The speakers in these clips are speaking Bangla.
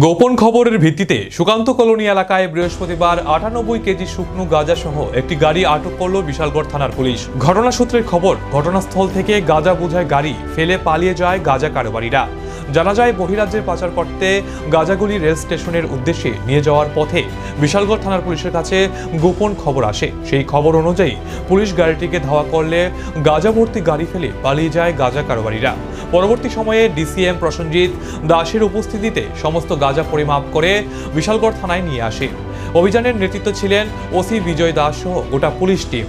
গোপন খবরের ভিত্তিতে সুকান্ত কলোনি এলাকায় বৃহস্পতিবার আটানব্বই কেজি শুকনো গাঁজা সহ একটি গাড়ি আটক করল বিশালগড় থানার পুলিশ। ঘটনা সূত্রের খবর, ঘটনাস্থল থেকে গাঁজা বোঝায় গাড়ি ফেলে পালিয়ে যায় গাঁজা কারবারিরা। জানা যায়, বহিরাজ্যের পাচার করতে গাঁজাগুলি রেল স্টেশনের উদ্দেশ্যে নিয়ে যাওয়ার পথে বিশালগড় থানার পুলিশের কাছে গোপন খবর আসে। সেই খবর অনুযায়ী পুলিশ গাড়িটিকে ধাওয়া করলে গাঁজা ভর্তি গাড়ি ফেলে পালিয়ে যায় গাঁজা কারবারিরা। পরবর্তী সময়ে ডিসিএম প্রসেনজিৎ দাসের উপস্থিতিতে সমস্ত গাঁজা পরিমাপ করে বিশালগড় থানায় নিয়ে আসে। অভিযানের নেতৃত্ব ছিলেন ওসি বিজয় দাস সহ গোটা পুলিশ টিম।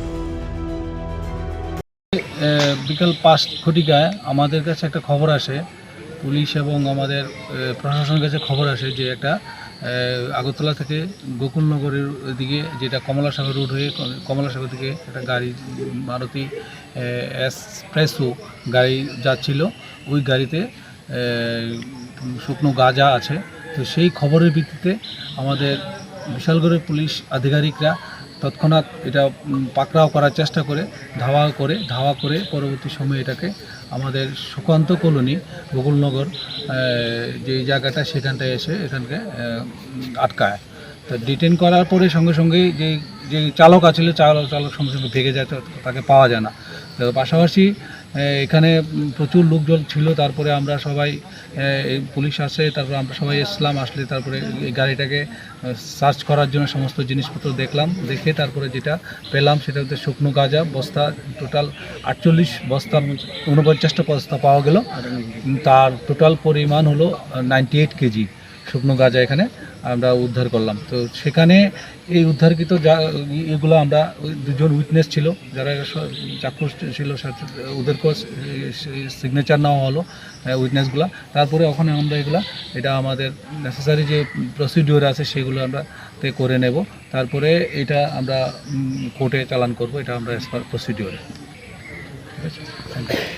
বিকাল পাঁচ ঘটিকায় আমাদের কাছে একটা খবর আসে। পুলিশ এবং আমাদের প্রশাসনের কাছে খবর আসে যে একটা আগরতলা থেকে গোকুলনগরের দিকে যেটা কমলাসাগর রোড হয়ে কমলাসাগর থেকে একটা গাড়ি, মারুতি এক্সপ্রেসও গাড়ি যাচ্ছিল। ওই গাড়িতে শুকনো গাজা আছে। তো সেই খবরের ভিত্তিতে আমাদের বিশালগড়ের পুলিশ আধিকারিকরা তৎক্ষণাৎ এটা পাকড়াও করার চেষ্টা করে, ধাওয়া করে ধাওয়া করে পরবর্তী সময়ে এটাকে আমাদের সুকান্ত কলোনি গোকুলনগর যে জায়গাটা সেখানটায় এসে এখানকে আটকায়। তো ডিটেন করার পরে সঙ্গে সঙ্গেই যে যে চালক আছে, চালক চালক সঙ্গে সঙ্গে ভেঙে যায় তাকে পাওয়া যায় না। তো পাশাপাশি এখানে প্রচুর লোকজন ছিল তারপরে আমরা সবাই পুলিশ আসে তারপরে আমরা সবাই এসলাম আসলে তারপরে এই গাড়িটাকে সার্চ করার জন্য সমস্ত জিনিসপত্র দেখলাম দেখে তারপরে যেটা পেলাম সেটা হচ্ছে শুকনো গাঁজা বস্তা টোটাল আটচল্লিশ বস্তা ঊনপঞ্চাশটা বস্তা পাওয়া গেল। তার টোটাল পরিমাণ হলো নাইনটি এইট কেজি শুকনো গাঁজা এখানে। আমরা উদ্ধার করলাম। তো সেখানে এই উদ্ধারকৃত যা, এগুলো আমরা দুজন উইটনেস ছিল, যারা চাক্ষুষ ছিল ওদেরকেও সিগনেচার নেওয়া হলো উইটনেসগুলো তারপরে ওখানে আমরা এগুলা, এটা আমাদের নেসেসারি যে প্রসিডিওর আছে, সেগুলো আমরা করে নেব। তারপরে এটা আমরা কোর্টে চালান করব, এটা আমরা প্রসিডিওর ঠিক আছে? Thank you